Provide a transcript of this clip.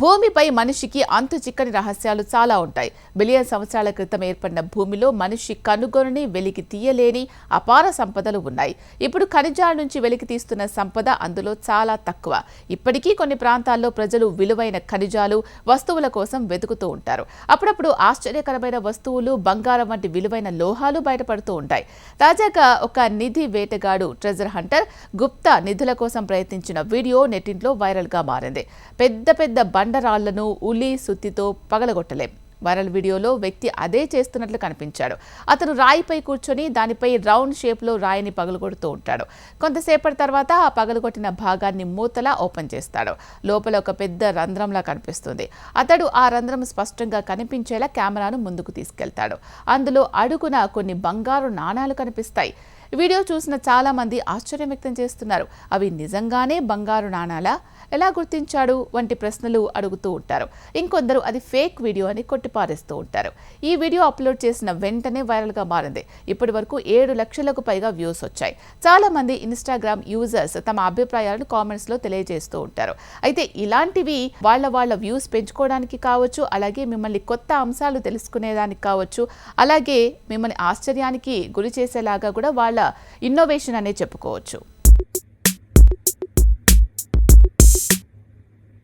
భూమిపై మనిషికి అంతు చిక్కని రహస్యాలు చాలా ఉంటాయి. బిలియన్ సంవత్సరాల క్రితం ఏర్పడిన భూమిలో మనిషి కనుగొనని వెలికి తీయలేని అపార సంపదలు ఉన్నాయి. ఇప్పుడు ఖనిజాల నుంచి వెలికి తీస్తున్న సంపద అందులో చాలా తక్కువ. ఇప్పటికీ కొన్ని ప్రాంతాల్లో ప్రజలు విలువైన ఖనిజాలు వస్తువుల కోసం వెతుకుతూ ఉంటారు. అప్పుడప్పుడు ఆశ్చర్యకరమైన వస్తువులు బంగారం వంటి విలువైన లోహాలు బయటపడుతూ ఉంటాయి. తాజాగా ఒక నిధి వేటగాడు ట్రెజర్ హంటర్ గుప్తా నిధుల కోసం ప్రయత్నించిన వీడియో నెట్టింట్లో వైరల్గా మారింది. పెద్ద పెద్ద బండరాళ్ళను ఉలి సుత్తితో పగలగొట్టలేం. వైరల్ వీడియోలో వ్యక్తి అదే చేస్తున్నట్లు కనిపించాడు. అతను రాయిపై కూర్చొని దానిపై రౌండ్ షేప్లో రాయిని పగలగొడుతూ ఉంటాడు. కొంతసేపటి తర్వాత ఆ పగలగొట్టిన భాగాన్ని మూతలా ఓపెన్ చేస్తాడు. లోపల ఒక పెద్ద రంధ్రంలా కనిపిస్తుంది. అతడు ఆ రంధ్రం స్పష్టంగా కనిపించేలా కెమెరాను ముందుకు తీసుకెళ్తాడు. అందులో అడుగున కొన్ని బంగారు నాణాలు కనిపిస్తాయి. వీడియో చూసిన చాలామంది ఆశ్చర్యం వ్యక్తం చేస్తున్నారు. అవి నిజంగానే బంగారు నాణాలా? ఎలా గుర్తించాడు? వంటి ప్రశ్నలు అడుగుతూ ఉంటారు. ఇంకొందరు అది ఫేక్ వీడియో అని కొట్టిపారేస్తూ ఉంటారు. ఈ వీడియో అప్లోడ్ చేసిన వెంటనే వైరల్గా మారింది. ఇప్పటి వరకు ఏడు లక్షలకు పైగా వ్యూస్ వచ్చాయి. చాలామంది ఇన్స్టాగ్రామ్ యూజర్స్ తమ అభిప్రాయాలను కామెంట్స్లో తెలియజేస్తూ ఉంటారు. అయితే ఇలాంటివి వాళ్ళ వాళ్ళ వ్యూస్ పెంచుకోవడానికి కావచ్చు అలాగే మిమ్మల్ని కొత్త అంశాలు తెలుసుకునేదానికి కావచ్చు అలాగే మిమ్మల్ని ఆశ్చర్యానికి గురి చేసేలాగా కూడా వాళ్ళ ఇన్నోవేషన్ అనే చెప్పుకోవచ్చు.